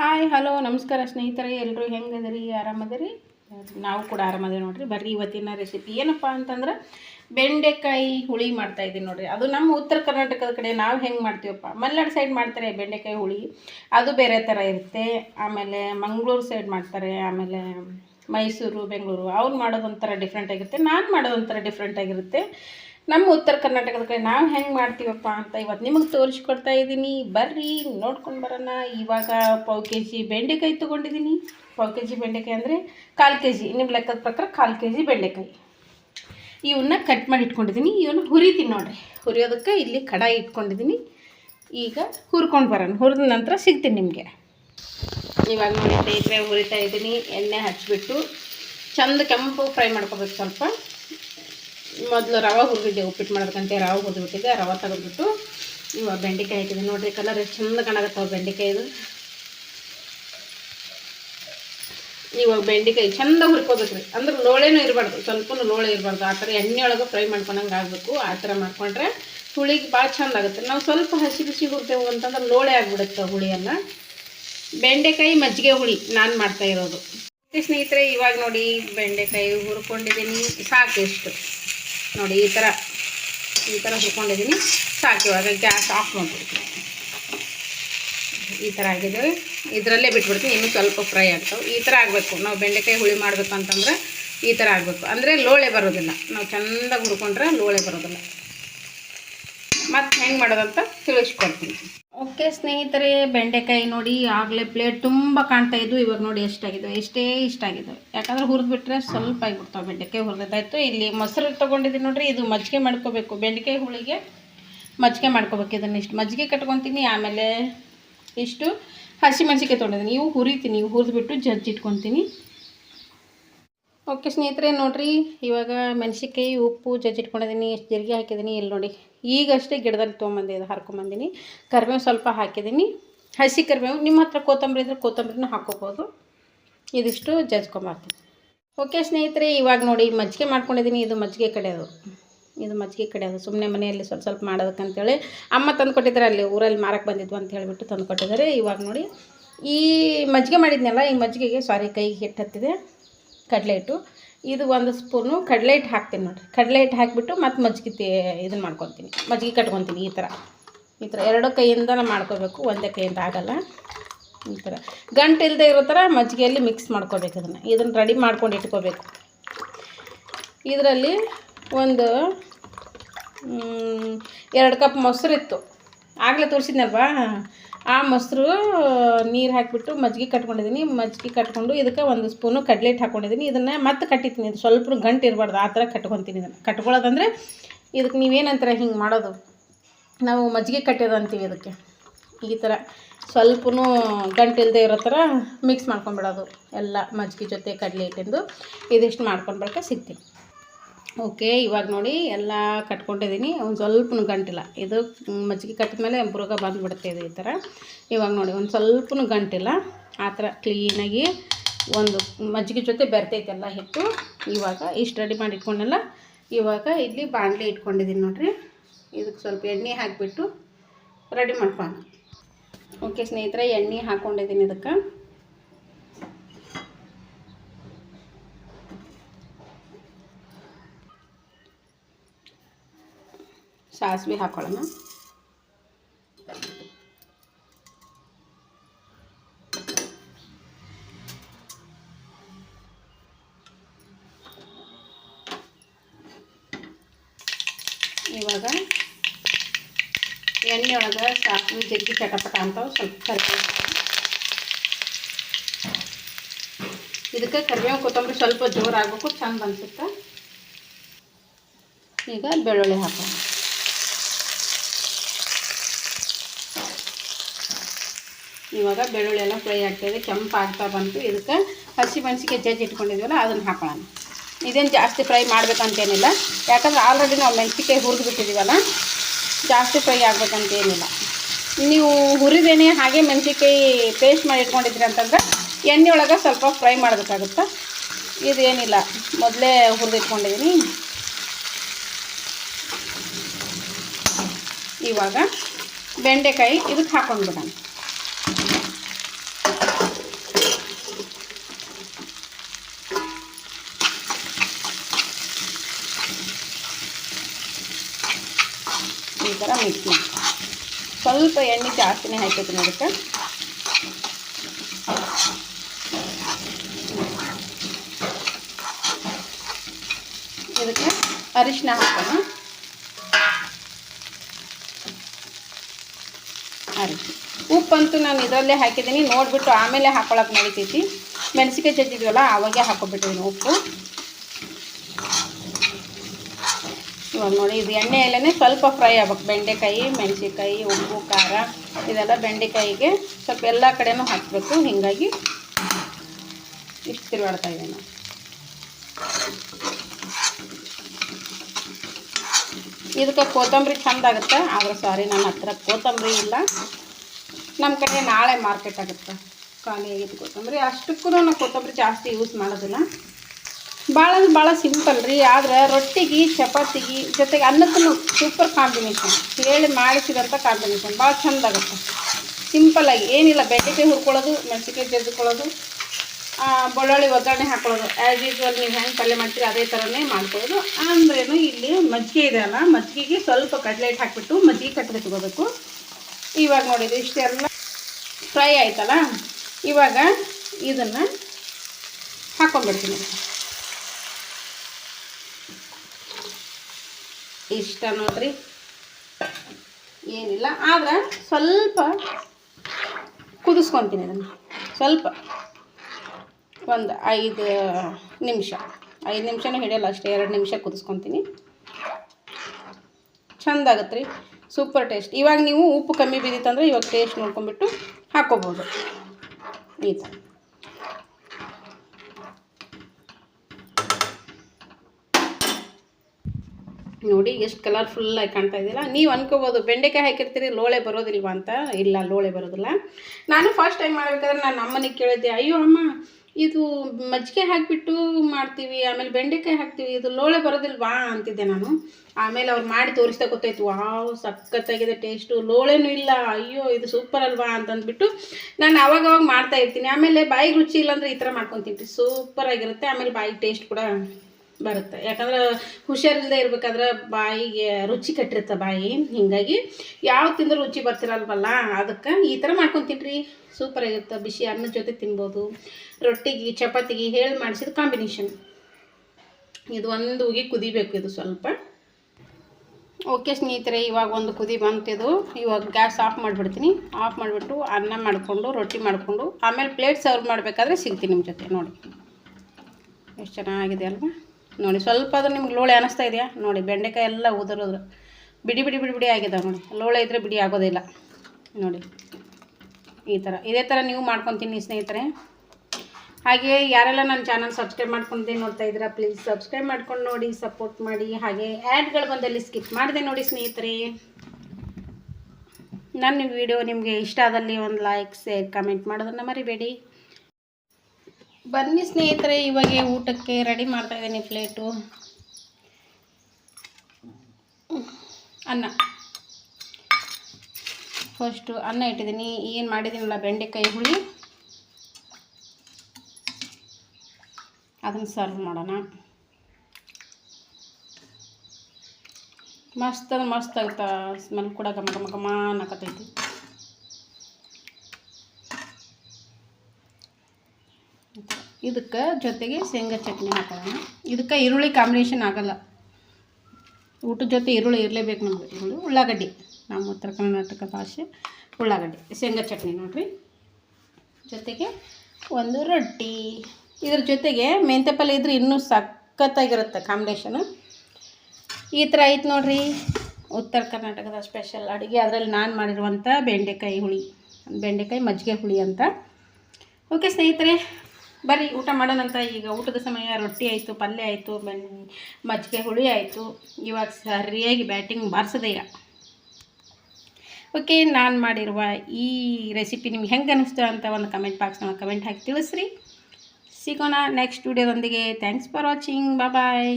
Hi hello ನಮಸ್ಕಾರ ಸ್ನೇಹಿತರೆ ಎಲ್ಲರೂ ಹೆಂಗದಿರಿ ಆರಾಮದಿರಿ? ನಾವು ಕೂಡ ಆರಾಮದೇವಿ ನೋಡ್ರಿ. ಬರ್ರಿ, ಇವತ್ತಿನ ರೆಸಿಪಿ ಏನಪ್ಪ ಅಂತಂದ್ರೆ ಬೆಂಡೆಕಾಯಿ ಹುಳಿ ಮಾಡ್ತಾ ಇದ್ದೀನಿ ನೋಡ್ರಿ. ಅದು ನಮ್ಮ ಉತ್ತರ ಕರ್ನಾಟಕದ ಕಡೆ ನಾವು ಹೆಂಗೆ ಮಾಡ್ತೀವಪ್ಪ? ಮಲೆನಾಡು ಸೈಡ್ ಮಾಡ್ತಾರೆ ಬೆಂಡೆಕಾಯಿ ಹುಳಿ. ಅದು ಬೇರೆ ಥರ ಇರುತ್ತೆ. ಆಮೇಲೆ ಮಂಗಳೂರು ಸೈಡ್ ಮಾಡ್ತಾರೆ, ಆಮೇಲೆ ಮೈಸೂರು, ಬೆಂಗಳೂರು. ಅವ್ರು ಮಾಡೋದೊಂಥರ ಡಿಫ್ರೆಂಟ್ ಆಗಿರುತ್ತೆ. ನಾನು ಮಾಡೋದೊಂಥರ ಡಿಫ್ರೆಂಟ್ ಆಗಿರುತ್ತೆ. ನಮ್ಮ ಉತ್ತರ ಕರ್ನಾಟಕದ ಕಡೆ ನಾವು ಹೆಂಗೆ ಮಾಡ್ತೀವಪ್ಪ ಅಂತ ಇವತ್ತು ನಿಮಗೆ ತೋರಿಸ್ಕೊಡ್ತಾ ಇದ್ದೀನಿ ಬರ್ರಿ, ನೋಡ್ಕೊಂಡು ಬರೋಣ. ಇವಾಗ ಪಾವು ಕೆ ಜಿ ಬೆಂಡೆಕಾಯಿ ತೊಗೊಂಡಿದ್ದೀನಿ ಪಾವು ಕೆ ಜಿ ಬೆಂಡೆಕಾಯಿ ಅಂದರೆ ಕಾಲು ಕೆ ಜಿ ನಿಮ್ಮ ಲೆಕ್ಕದ ಪ್ರಕಾರ ಕಾಲು ಕೆ ಜಿ ಬೆಂಡೆಕಾಯಿ. ಇವನ್ನ ಕಟ್ ಮಾಡಿ ಇಟ್ಕೊಂಡಿದ್ದೀನಿ ಇವನ್ನ ಹುರಿತೀನಿ ನೋಡಿರಿ. ಹುರಿಯೋದಕ್ಕೆ ಇಲ್ಲಿ ಕಡಾಯಿ ಇಟ್ಕೊಂಡಿದ್ದೀನಿ ಈಗ ಹುರ್ಕೊಂಡು ಬರೋಣ. ಹುರಿದ ನಂತರ ಸಿಗ್ತೀನಿ ನಿಮಗೆ. ಇವಾಗ ನೋಡಿ ಹುರಿತಾ ಇದ್ದೀನಿ ಎಣ್ಣೆ ಹಚ್ಚಿಬಿಟ್ಟು ಚಂದ ಕೆಂಪು ಫ್ರೈ ಮಾಡ್ಕೋಬೇಕು ಸ್ವಲ್ಪ. ಮೊದಲು ರವೆ ಹುರಿದಿದ್ದೆ ಉಪ್ಪಿಟ್ಟು ಮಾಡೋದಕ್ಕಂತೆ ರವೆ ಹುರಿದ್ಬಿಟ್ಟಿದ್ದೆ, ರವೆ ತೆಗೆದ್ಬಿಟ್ಟು ಇವಾಗ ಬೆಂಡೆಕಾಯಿ ಹಾಕಿದೆ ನೋಡಿರಿ ಕಲರ್ ಎಷ್ಟು ಚಂದ ಕಾಣಾಗತ್ತವ ಬೆಂಡೆಕಾಯಿದು. ಇವಾಗ ಬೆಂಡೆಕಾಯಿ ಚಂದ ಹುರ್ಕೋಬೇಕು ರೀ. ಅಂದ್ರೆ ಲೋಳೆನೂ ಇರಬಾರ್ದು, ಸ್ವಲ್ಪನೂ ಲೋಳೆ ಇರಬಾರ್ದು. ಆ ಥರ ಎಣ್ಣೆ ಒಳಗೆ ಫ್ರೈ ಮಾಡ್ಕೊಂಡಂಗೆ ಆಗಬೇಕು. ಆ ಥರ ಮಾಡ್ಕೊಂಡ್ರೆ ಹುಳಿಗೆ ಭಾಳ ಚಂದ ಆಗುತ್ತೆ. ನಾವು ಸ್ವಲ್ಪ ಹಸಿ ಬಿಸಿ ಹುರ್ತೇವೆ ಅಂತಂದ್ರೆ ಲೋಳೆ ಆಗಿಬಿಡುತ್ತೆ ಹುಳಿಯನ್ನು. ಬೆಂಡೆಕಾಯಿ ಮಜ್ಜಿಗೆ ಹುಳಿ ನಾನು ಮಾಡ್ತಾ ಇರೋದು. ಸ್ನೇಹಿತರೆ, ಇವಾಗ ನೋಡಿ ಬೆಂಡೆಕಾಯಿ ಹುರ್ಕೊಂಡಿದ್ದೀನಿ. ಸಾಕು ಎಷ್ಟು. ನೋಡಿ, ಈ ಥರ ಈ ಥರ ಹುರ್ಕೊಂಡಿದ್ದೀನಿ. ಸಾಕಿ ಒಳಗೆ ಗ್ಯಾಸ್ ಆಫ್ ಮಾಡಿಬಿಡ್ತೀನಿ. ಈ ಥರ ಆಗಿದೆ ಇದರಲ್ಲೇ ಬಿಟ್ಬಿಡ್ತೀನಿ, ಇನ್ನೂ ಸ್ವಲ್ಪ ಫ್ರೈ ಆಗ್ತಾವೆ. ಈ ಥರ ಆಗಬೇಕು. ನಾವು ಬೆಂಡೆಕಾಯಿ ಹುಳಿ ಮಾಡಬೇಕು ಅಂತಂದ್ರೆ ಈ ಥರ ಆಗಬೇಕು. ಅಂದರೆ ಲೋಳೆ ಬರೋದಿಲ್ಲ. ನಾವು ಚೆಂದಾಗಿ ಹುಡ್ಕೊಂಡ್ರೆ ಲೋಳೆ ಬರೋದಿಲ್ಲ. ಮತ್ತು ಹೆಂಗೆ ಮಾಡೋದಂತ ತಿಳಿಸ್ಕೊಡ್ತೀನಿ. ಓಕೆ ಸ್ನೇಹಿತರೆ, ಬೆಂಡೆಕಾಯಿ ನೋಡಿ, ಆಗಲೇ ಪ್ಲೇಟ್ ತುಂಬ ಕಾಣ್ತಾ ಇದ್ದು ಇವಾಗ ನೋಡಿ ಎಷ್ಟಾಗಿದೆ. ಎಷ್ಟೇ ಇಷ್ಟ ಆಗಿದೆ. ಯಾಕಂದ್ರೆ ಹುರಿದ್ಬಿಟ್ರೆ ಸ್ವಲ್ಪ ಆಗಿಬಿಡ್ತಾವೆ ಬೆಂಡೆಕಾಯಿ ಹುರಿದಾಯ್ತು ಇಲ್ಲಿ ಮೊಸರು ತೊಗೊಂಡಿದ್ದೀನಿ ನೋಡ್ರಿ, ಇದು ಮಜ್ಜಿಗೆ ಮಾಡ್ಕೋಬೇಕು. ಬೆಂಡೆಕಾಯಿ ಹುಳಿಗೆ ಮಜ್ಜಿಗೆ ಮಾಡ್ಕೋಬೇಕು ಇದನ್ನು ಇಷ್ಟು. ಮಜ್ಜಿಗೆ ಕಟ್ಕೊತೀನಿ, ಆಮೇಲೆ ಇಷ್ಟು ಹಸಿ ಮೆಣಸಿಗೆ ತೊಗೊಂಡಿದ್ದೀನಿ. ಇವು ಹುರಿತೀನಿ, ಇವು ಹುರಿದ್ಬಿಟ್ಟು ಜಜ್ಜಿಟ್ಕೊತೀನಿ. ಓಕೆ ಸ್ನೇಹಿತರೆ, ನೋಡಿರಿ, ಇವಾಗ ಮೆಣಸಿನ್ಕಾಯಿ, ಉಪ್ಪು ಜಜ್ಜಿಟ್ಕೊಂಡಿದ್ದೀನಿ ಎಷ್ಟು ಜೀರಿಗೆ ಹಾಕಿದ್ದೀನಿ ಇಲ್ಲಿ ನೋಡಿ. ಈಗಷ್ಟೇ ಗಿಡದಲ್ಲಿ ತೊಗೊಂಬಂದಿ ಇದು, ಹರ್ಕೊಂಬಂದಿನಿ. ಕರಿಬೇವು ಸ್ವಲ್ಪ ಹಾಕಿದ್ದೀನಿ ಹಸಿ ಕರಿಬೇವು ನಿಮ್ಮ ಹತ್ರ ಕೊತ್ತಂಬರಿ ಇದ್ರೆ ಕೊತ್ತಂಬರಿನೂ ಹಾಕೋಬೋದು. ಇದಿಷ್ಟು ಜಜ್ಕೊಂಬರ್ತೀನಿ ಓಕೆ ಸ್ನೇಹಿತರೆ, ಇವಾಗ ನೋಡಿ, ಮಜ್ಜಿಗೆ ಮಾಡ್ಕೊಂಡಿದ್ದೀನಿ ಇದು ಮಜ್ಜಿಗೆ ಕಡೆಯೋದು ಇದು ಮಜ್ಜಿಗೆ ಕಡೆಯೋದು ಸುಮ್ಮನೆ ಮನೆಯಲ್ಲಿ ಸ್ವಲ್ಪ ಸ್ವಲ್ಪ ಮಾಡೋದಕ್ಕಂತೇಳಿ, ಅಮ್ಮ ತಂದು ಕೊಟ್ಟಿದ್ದಾರೆ, ಅಲ್ಲಿ ಊರಲ್ಲಿ ಮಾರಕ್ಕೆ ಬಂದಿದ್ವು ಅಂತ ಹೇಳಿಬಿಟ್ಟು ತಂದುಕೊಟ್ಟಿದ್ದಾರೆ ಇವಾಗ ನೋಡಿ, ಈ ಮಜ್ಜಿಗೆ ಮಾಡಿದ್ನಲ್ಲ, ಈ ಮಜ್ಜಿಗೆಗೆ ಸಾರಿ ಕೈಗೆ ಹಿಟ್ಟು ಹತ್ತಿದೆ. ಕಡಲೆ ಹಿಟ್ಟು ಇದು ಒಂದು ಸ್ಪೂನು ಕಡಲೆ ಹಿಟ್ಟು ಹಾಕ್ತೀನಿ ನೋಡಿರಿ. ಕಡಲೆ ಹಿಟ್ಟು ಹಾಕಿಬಿಟ್ಟು ಮತ್ತು ಮಜ್ಜಿಗೆ ತೇ ಇದನ್ನು ಮಾಡ್ಕೊತೀನಿ ಮಜ್ಜಿಗೆ ಕಟ್ಕೊತೀನಿ ಈ ಥರ ಈ ಥರ ಎರಡು ಕೈಯಿಂದ ಮಾಡ್ಕೋಬೇಕು ಒಂದೇ ಕೈಯಿಂದ ಆಗಲ್ಲ. ಈ ಥರ ಗಂಟು ಇಲ್ಲದೆ ಇರೋ ಥರ ಮಜ್ಜಿಗೆಯಲ್ಲಿ ಮಿಕ್ಸ್ ಮಾಡ್ಕೋಬೇಕು ಅದನ್ನು ಇದನ್ನು ರೆಡಿ ಮಾಡ್ಕೊಂಡು ಇಟ್ಕೋಬೇಕು ಇದರಲ್ಲಿ ಒಂದು ಎರಡು ಕಪ್ ಮೊಸರು ಇತ್ತು ಆಗಲೇ ತೋರಿಸಿದ್ನಲ್ವಾ? ಆ ಮೊಸರು, ನೀರು ಹಾಕಿಬಿಟ್ಟು ಮಜ್ಜಿಗೆ ಕಟ್ಕೊಂಡಿದ್ದೀನಿ ಮಜ್ಜಿಗೆ ಕಟ್ಕೊಂಡು ಇದಕ್ಕೆ ಒಂದು ಸ್ಪೂನು ಕಡಲೆ ಹಿಟ್ಟು ಹಾಕ್ಕೊಂಡಿದ್ದೀನಿ ಇದನ್ನು ಮತ್ತೆ ಕಟ್ಟಿತೀನಿ ಇದು ಸ್ವಲ್ಪ ಗಂಟು ಇರಬಾರ್ದು. ಆ ಥರ ಕಟ್ಕೊತೀನಿ ಇದನ್ನು. ಕಟ್ಕೊಳ್ಳೋದಂದರೆ ಇದಕ್ಕೆ ನೀವೇನಂತೀರ ಹಿಂಗೆ ಮಾಡೋದು? ನಾವು ಮಜ್ಜಿಗೆ ಕಟ್ಟೋದು ಅಂತೀವಿ ಇದಕ್ಕೆ. ಈ ಥರ ಸ್ವಲ್ಪ ಗಂಟು ಇಲ್ಲದೆ ಇರೋ ಥರ ಮಿಕ್ಸ್ ಮಾಡ್ಕೊಂಬಿಡೋದು. ಎಲ್ಲ ಮಜ್ಜಿಗೆ ಜೊತೆ ಕಡಲೆ ಹಿಟ್ಟಿಂದು ಇದಿಷ್ಟು ಮಾಡ್ಕೊಂಡು ಬಳಿಕ ಸಿಗ್ತೀನಿ. ಓಕೆ, ಇವಾಗ ನೋಡಿ ಎಲ್ಲ ಕಟ್ಕೊಂಡಿದ್ದೀನಿ. ಒಂದು ಸ್ವಲ್ಪನೂ ಗಂಟಿಲ್ಲ. ಇದು ಮಜ್ಜಿಗೆ ಕಟ್ಟಿದ ಮೇಲೆ ಬುರುಗ ಬಂದುಬಿಡುತ್ತೆ ಇದು ಈ ಥರ ಇವಾಗ ನೋಡಿ, ಒಂದು ಸ್ವಲ್ಪನೂ ಗಂಟಿಲ್ಲ. ಆ ಥರ ಕ್ಲೀನಾಗಿ ಒಂದು ಮಜ್ಜಿಗೆ ಜೊತೆ ಬೆರ್ತೈತೆ ಎಲ್ಲ ಹಿಟ್ಟು. ಇವಾಗ ಇಷ್ಟು ರೆಡಿ ಮಾಡಿ ಇಟ್ಕೊಂಡೆಲ್ಲ. ಇವಾಗ ಇಲ್ಲಿ ಬಾಣಲೆ ಇಟ್ಕೊಂಡಿದ್ದೀನಿ ನೋಡಿರಿ. ಇದಕ್ಕೆ ಸ್ವಲ್ಪ ಎಣ್ಣೆ ಹಾಕಿಬಿಟ್ಟು ರೆಡಿ ಮಾಡ್ಕೊಂಡು ಓಕೆ ಸ್ನೇಹಿತರೆ, ಎಣ್ಣೆ ಹಾಕ್ಕೊಂಡಿದ್ದೀನಿ ಇದಕ್ಕೆ. ಸಾಸಿವೆ ಹಾಕೊಳ್ಳೋಣ ಇವಾಗ ಎಣ್ಣೆ ಒಳಗೆ ಸಾಸಿವೆ ಜಗ್ಗಿ ಚಟಪಟ ಅಂತವು ಸ್ವಲ್ಪ ಕರಿಬೇವು ಇದಕ್ಕೆ ಕರಿಬೇವು ಕೊತ್ತಂಬರಿ ಸ್ವಲ್ಪ ಜೋರಾಗಬೇಕು, ಚಂದ ಅನ್ಸುತ್ತೆ? ಈಗ ಬೆಳ್ಳುಳ್ಳಿ ಹಾಕೋಣ. ಇವಾಗ ಬೆಳ್ಳುಳ್ಳಿ ಎಲ್ಲ ಫ್ರೈ ಆಗ್ತಾಯಿದೆ ಕೆಂಪಾಗ್ತಾ ಬಂತು. ಇದಕ್ಕೆ ಹಸಿ ಮೆಣಸಿಗೆ ಜಜ್ಜಿ ಇಟ್ಕೊಂಡಿದ್ದೀವಲ್ಲ, ಅದನ್ನು ಹಾಕೋಣ. ಇದೇನು ಜಾಸ್ತಿ ಫ್ರೈ ಮಾಡಬೇಕಂತೇನಿಲ್ಲ. ಯಾಕಂದ್ರೆ ಆಲ್ರೆಡಿ ನಾವು ಮೆಣಸಿಕಾಯಿ ಹುರಿದು ಬಿಟ್ಟಿದ್ದೀವಲ್ಲ, ಜಾಸ್ತಿ ಫ್ರೈ ಆಗಬೇಕಂತೇನಿಲ್ಲ. ನೀವು ಹುರಿದೇನೆ ಹಾಗೆ ಮೆಣಸಿಕಾಯಿ ಪೇಸ್ಟ್ ಮಾಡಿ ಇಟ್ಕೊಂಡಿದ್ರಿ ಅಂತಂದ್ರೆ, ಎಣ್ಣೆ ಒಳಗೆ ಸ್ವಲ್ಪ ಫ್ರೈ ಮಾಡಬೇಕಾಗುತ್ತೆ? ಇದೇನಿಲ್ಲ, ಮೊದಲೇ ಹುರಿದಿಟ್ಕೊಂಡಿದ್ದೀನಿ ಇವಾಗ ಬೆಂಡೆಕಾಯಿ ಇದಕ್ಕೆ ಹಾಕ್ಕೊಂಡು ಮಿಕ್ಸ್ ಸ್ವಲ್ಪ ಎಣ್ಣೆ ಜಾಸ್ತಿನೇ ಹಾಕೈತಿ ನೋಡಕ್ಕೆ ಇದಕ್ಕೆ ಅರಿಶಿನ ಹಾಕೋಣ. ಅರಿಶಿನ. ಉಪ್ಪಂತೂ ನಾನು ಇದರಲ್ಲೇ ಹಾಕಿದ್ದೀನಿ. ನೋಡಿಬಿಟ್ಟು ಆಮೇಲೆ ಹಾಕೊಳಕ್ಕೆ ನಡೀತೈತಿ. ಮೆಣಸಿಕಾಯಿ ಜಜ್ಜಿದ್ವಲ್ಲ, ಆವಾಗೆ ಹಾಕೊಬಿಟ್ಟಿದ್ದೀನಿ ಉಪ್ಪು. ಇವಾಗ ನೋಡಿ, ಇದು ಎಣ್ಣೆಯಲ್ಲೇ ಸ್ವಲ್ಪ ಫ್ರೈ ಆಗ್ಬೇಕು. ಬೆಂಡೆಕಾಯಿ, ಮೆಣಸಿನ್ಕಾಯಿ, ಉಪ್ಪು, ಖಾರ, ಇದೆಲ್ಲ ಬೆಂಡೆಕಾಯಿಗೆ ಸ್ವಲ್ಪ ಎಲ್ಲ ಕಡೆನೂ ಹಾಕಬೇಕು. ಹೀಗಾಗಿ ಇಷ್ಟು ತಿರುಗಾಡ್ತಾ ಇದಕ್ಕೆ ಕೊತ್ತಂಬರಿ ಚಂದ ಆಗುತ್ತೆ. ಆದರೆ ಸಾರಿ, ನನ್ನ ಹತ್ರ ಕೊತ್ತಂಬರಿ ಇಲ್ಲ. ನಮ್ಮ ಕಡೆ ನಾಳೆ ಮಾರ್ಕೆಟ್ ಆಗುತ್ತೆ. ಖಾಲಿ ಆಗಿದ್ದು ಕೊತ್ತಂಬರಿ. ಅಷ್ಟಕ್ಕೂ ನಾನು ಕೊತ್ತಂಬರಿ ಜಾಸ್ತಿ ಯೂಸ್ ಮಾಡೋದಿಲ್ಲ. ಭಾಳ ಅಂದ್ರೆ ಭಾಳ ಸಿಂಪಲ್ ರೀ ಆದ್ರೆ ರೊಟ್ಟಿಗೆ ಚಪಾತಿಗೆ ಜೊತೆಗೆ ಅನ್ನಕ್ಕೂ ಸೂಪರ್ ಕಾಂಬಿನೇಷನ್ ಹೇಳಿ ಮಾಡಿಸಿದಂಥ ಕಾಂಬಿನೇಷನ್ ಭಾಳ ಚಂದ ಆಗುತ್ತೆ. ಸಿಂಪಲ್ಲಾಗಿ ಏನಿಲ್ಲ ಬೆಂಡೆಕಾಯಿ ಹುರ್ಕೊಳ್ಳೋದು ಮೆಣಸಿಕಾಯಿ ಜಜ್ಕೊಳ್ಳೋದು ಆ, ಬೆಳ್ಳುಳ್ಳಿ ಒಗ್ಗರಣೆ ಹಾಕೊಳ್ಳೋದು. ಆ್ಯಸ್ ಯೂಸ್ವಲ್ ನೀವು ಹೆಂಗೆ ಪಲ್ಯ ಮಾಡ್ತೀರಿ ಅದೇ ಥರನೇ ಮಾಡ್ಕೊಳ್ಳೋದು. ಅಂದ್ರೇನು ಇಲ್ಲಿ ಮಜ್ಜಿಗೆ ಇದೆ ಅಲ್ಲ ಮಜ್ಜಿಗೆಗೆ ಸ್ವಲ್ಪ ಕಡಲೆ ಹಾಕಿಬಿಟ್ಟು ಮಜ್ಜಿಗೆ ತಗೋಬೇಕು. ಇವಾಗ ನೋಡಿದ್ದು ಇಷ್ಟೆಲ್ಲ ಫ್ರೈ ಆಯ್ತಲ್ಲ ಇವಾಗ ಇದನ್ನು ಹಾಕೊಂಡ್ಬಿಡ್ತೀನಿ. ಇಷ್ಟ ನೋಡ್ರಿ. ಏನಿಲ್ಲ, ಆದ್ರೆ ಸ್ವಲ್ಪ ಕುದಿಸ್ಕೊತೀನಿ ಅದನ್ನು. ಸ್ವಲ್ಪ ಒಂದು ಐದು ನಿಮಿಷ. ಐದು ನಿಮಿಷನೂ ಹಿಡಿಯಲ್ಲ, ಅಷ್ಟೇ ಎರಡು ನಿಮಿಷ ಕುದಿಸ್ಕೊತೀನಿ. ಚಂದ ಆಗತ್ತೆ ರೀ ಸೂಪರ್ ಟೇಸ್ಟ್. ಇವಾಗ ನೀವು ಉಪ್ಪು ಕಮ್ಮಿ ಬಿದ್ದಿತ್ತಂದ್ರೆ ಇವಾಗ ಟೇಸ್ಟ್ ನೋಡ್ಕೊಂಬಿಟ್ಟು ಹಾಕ್ಕೋಬೋದು. ಈ ಥರ. ನೋಡಿ ಎಷ್ಟು ಕಲರ್ಫುಲ್ಲಾಗಿ ಕಾಣ್ತಾ ಇದೆಯಲ್ಲ, ನೀವು ಅನ್ಕೋಬೋದು, ಬೆಂಡೆಕಾಯಿ ಹಾಕಿರ್ತೀರಿ, ಲೋಳೆ ಬರೋದಿಲ್ವ ಅಂತ? ಇಲ್ಲ, ಲೋಳೆ ಬರೋದಿಲ್ಲ. ನಾನು ಫಸ್ಟ್ ಟೈಮ್ ಮಾಡಬೇಕಾದ್ರೆ ನಾನು ಅಮ್ಮನಿಗೆ ಕೇಳಿದ್ದೆ, ಅಯ್ಯೋ ಅಮ್ಮ, ಇದು ಮಜ್ಜಿಗೆ ಹಾಕಿಬಿಟ್ಟು ಮಾಡ್ತೀವಿ, ಆಮೇಲೆ ಬೆಂಡೆಕಾಯಿ ಹಾಕ್ತೀವಿ, ಇದು ಲೋಳೆ ಬರೋದಿಲ್ವಾ? ಅಂತಿದ್ದೆ ನಾನು. ಆಮೇಲೆ ಅವ್ರು ಮಾಡಿ ತೋರಿಸ್ತಾ ಗೊತ್ತಾಯ್ತು, ವಾವ್, ಸಖತ್ತಾಗಿದೆ ಟೇಸ್ಟು ಲೋಳೆನೂ ಇಲ್ಲ, ಅಯ್ಯೋ, ಇದು ಸೂಪರ್ ಅಲ್ವಾ? ಅಂತಂದ್ಬಿಟ್ಟು ನಾನು ಅವಾಗ ಅವಾಗ ಮಾಡ್ತಾ ಇರ್ತೀನಿ. ಆಮೇಲೆ ಬಾಯಿಗೆ ರುಚಿ ಇಲ್ಲಾಂದ್ರೆ ಈ ಥರ ಮಾಡ್ಕೊತೀನಿ ಸೂಪರ್ ಆಗಿರುತ್ತೆ, ಆಮೇಲೆ ಬಾಯಿಗೆ ಟೇಸ್ಟ್ ಕೂಡ. ಬರುತ್ತೆ. ಯಾಕಂದ್ರೆ ಹುಷಾರಿಲ್ಲದೆ ಇರ್ಬೇಕಾದ್ರೆ ಬಾಯಿಗೆ ರುಚಿ ಕಟ್ಟಿರುತ್ತೆ ಬಾಯಿ. ಹೀಗಾಗಿ ಯಾವ ತಿಂದ್ರೆ ರುಚಿ ಬರ್ತಿರಲ್ವಲ್ಲ, ಅದಕ್ಕೆ ಈ ಥರ ಮಾಡ್ಕೊತೀನಿ ಸೂಪರ್ ಆಗಿರುತ್ತೆ. ಬಿಸಿ ಅನ್ನದ ಜೊತೆ ತಿನ್ಬೋದು. ರೊಟ್ಟಿಗೆ, ಚಪಾತಿಗೆ ಹೇಳಿ ಮಾಡಿಸಿದ ಕಾಂಬಿನೇಷನ್ ಇದು ಒಂದು ಉಗಿ ಕುದಿಬೇಕು ಇದು ಸ್ವಲ್ಪ. ಓಕೆ ಸ್ನೇಹಿತರೆ, ಇವಾಗ ಒಂದು ಕುದಿ ಬಂತಿದು ಇವಾಗ ಗ್ಯಾಸ್ ಆಫ್ ಮಾಡಿಬಿಡ್ತೀನಿ. ಆಫ್ ಮಾಡಿಬಿಟ್ಟು ಅನ್ನ ಮಾಡಿಕೊಂಡು, ರೊಟ್ಟಿ ಮಾಡಿಕೊಂಡು, ಆಮೇಲೆ ಪ್ಲೇಟ್ ಸರ್ವ್ ಮಾಡಬೇಕಾದ್ರೆ ಸಿಗ್ತೀನಿ ನಿಮ್ಮ ಜೊತೆ ನೋಡಿ. ಎಷ್ಟು ಚೆನ್ನಾಗಿದೆ ಅಲ್ವಾ? ನೋಡಿ, ಸ್ವಲ್ಪ ಅದು ನಿಮ್ಗೆ ಲೋಳೆ ಅನಿಸ್ತಾ ಇದೆಯಾ? ನೋಡಿ, ಬೆಂಡೆಕಾಯಿ ಎಲ್ಲ ಉದುರಿದ್ರು ಬಿಡಿ ಬಿಡಿ ಬಿಡಿ ಬಿಡಿ ಆಗಿದ್ದಾವೆ ನೋಡಿ. ಲೋಳೆ ಇದ್ದರೆ ಬಿಡಿ ಆಗೋದಿಲ್ಲ. ನೋಡಿ, ಈ ಥರ ಇದೇ ಥರ ನೀವು ಮಾಡ್ಕೊತೀನಿ ಸ್ನೇಹಿತರೆ. ಹಾಗೆ ಯಾರೆಲ್ಲ ನನ್ನ ಚಾನಲ್ ಸಬ್ಸ್ಕ್ರೈಬ್ ಮಾಡ್ಕೊಂಡು ನೋಡ್ತಾ ಇದ್ದೀರಾ ಪ್ಲೀಸ್ ಸಬ್ಸ್ಕ್ರೈಬ್ ಮಾಡ್ಕೊಂಡು ನೋಡಿ ಸಪೋರ್ಟ್ ಮಾಡಿ. ಹಾಗೆ ಆ್ಯಡ್ಗಳು ಬಂದಲ್ಲಿ ಸ್ಕಿಪ್ ಮಾಡಿದೆ ನೋಡಿ ಸ್ನೇಹಿತರೆ. ನನ್ನ ವಿಡಿಯೋ ನಿಮಗೆ ಇಷ್ಟ ಆದಲ್ಲಿ ಒಂದು ಲೈಕ್ ಶೇರ್ ಕಮೆಂಟ್ ಮಾಡೋದನ್ನು ಮರಿಬೇಡಿ. ಬನ್ನಿ ಸ್ನೇಹಿತರೆ, ಇವಾಗ ಊಟಕ್ಕೆ ರೆಡಿ ಮಾಡ್ತಾ ಇದ್ದೀನಿ ಪ್ಲೇಟು. ಅನ್ನ. ಫಸ್ಟು ಅನ್ನ ಇಟ್ಟಿದ್ದೀನಿ. ಏನು ಮಾಡಿದ್ದೀನಲ್ಲ, ಬೆಂಡೆಕಾಯಿ ಹುಳಿ. ಅದನ್ನು ಸರ್ವ್ ಮಾಡೋಣ. ಮಸ್ತ್ ಅಂದ್ರೆ ಮಸ್ತ್ ಆಗುತ್ತಾ ಸ್ಮೆಲ್ ಕೂಡ ಘಮ ಅನ್ನಕತ್ತೈತಿ. ಇದಕ್ಕೆ ಜೊತೆಗೆ ಶೇಂಗಾ ಚಟ್ನಿ ಹಾಕೋಣ. ಇದಕ್ಕೆ ಈರುಳ್ಳಿ ಕಾಂಬಿನೇಷನ್ ಆಗಲ್ಲ. ಊಟದ ಜೊತೆ ಈರುಳ್ಳಿ ಇರಲೇಬೇಕು ನಮಗೆ. ಈರುಳ್ಳಿ, ಉಳ್ಳಾಗಡ್ಡಿ. ನಮ್ಮ ಉತ್ತರ ಕರ್ನಾಟಕ ಭಾಷೆ ಉಳ್ಳಾಗಡ್ಡಿ. ಶೇಂಗಾ ಚಟ್ನಿ ನೋಡಿರಿ. ಜೊತೆಗೆ ಒಂದು ರೊಟ್ಟಿ. ಇದ್ರ ಜೊತೆಗೆ ಮೆಂತ್ಯ ಪಲ್ಯ ಇದ್ರೆ ಇನ್ನೂ ಸಖತ್ತಾಗಿರುತ್ತೆ ಕಾಂಬಿನೇಷನು ಈ ಥರ ಐತೆ ನೋಡಿರಿ. ಉತ್ತರ ಕರ್ನಾಟಕದ ಸ್ಪೆಷಲ್ ಅಡುಗೆ. ಅದರಲ್ಲಿ ನಾನು ಮಾಡಿರುವಂಥ ಬೆಂಡೆಕಾಯಿ ಹುಳಿ. ಬೆಂಡೆಕಾಯಿ ಮಜ್ಜಿಗೆ ಹುಳಿ ಅಂತ. ಓಕೆ ಸ್ನೇಹಿತರೆ ಬರ್ರಿ ಊಟ ಮಾಡೋಣಂತ ಈಗ ಊಟದ ಸಮಯ, ರೊಟ್ಟಿ ಆಯಿತು, ಪಲ್ಯ ಆಯಿತು ಬನ್ ಮಜ್ಜಿಗೆ ಹುಳಿ ಆಯಿತು. ಇವಾಗ ಸರಿಯಾಗಿ ಬ್ಯಾಟಿಂಗ್ ಬಾರಿಸೋದೀಗ ಓಕೆ, ನಾನು ಮಾಡಿರುವ ಈ ರೆಸಿಪಿ ನಿಮ್ಗೆ ಹೆಂಗೆ ಅನ್ನಿಸ್ತು ಅಂತ ಒಂದು ಕಮೆಂಟ್ ಬಾಕ್ಸ್ನ ಕಮೆಂಟ್ ಹಾಕಿ ತಿಳಿಸ್ರಿ. ಸಿಗೋಣ ನೆಕ್ಸ್ಟ್ ವಿಡಿಯೋದೊಂದಿಗೆ ಥ್ಯಾಂಕ್ಸ್ ಫಾರ್ ವಾಚಿಂಗ್ ಬಾಯ್